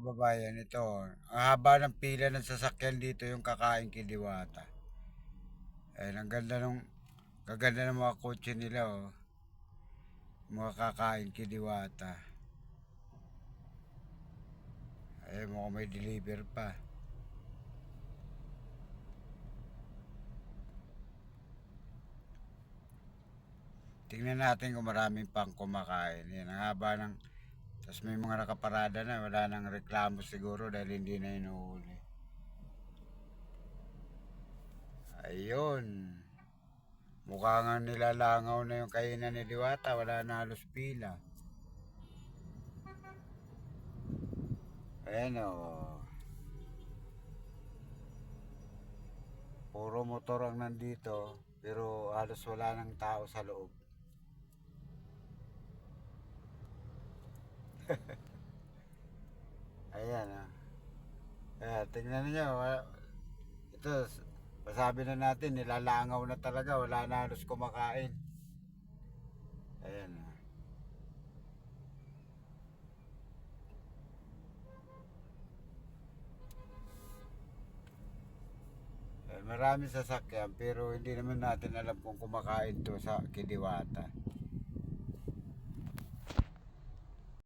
kababayan, ito. Ang haba ng pila ng sasakyan dito yung kakain kay Diwata. Ayan, ang ganda nung, gaganda ng mga kotse nila, oh. Mga kakain kay Diwata. Ayan, mukhang may deliver pa. Tingnan natin kung maraming pang kumakain. Yan, ang haba ng... Tapos may mga nakaparada na, wala nang reklamo siguro dahil hindi na inuhuli. Ayun. Mukha nga nilalangaw na yung kainan ni Diwata, wala na halos pila. Ayan o. Puro motor ang nandito, pero halos wala nang tao sa loob. Ayan ah. Ayan, tingnan niyo. Ito, s- masabi na natin, nilalangaw na talaga. Wala na halos kumakain. Ayan ah. Eh, Marami sasakyan pero hindi naman natin alam kung kumakain to sa Kidiwata.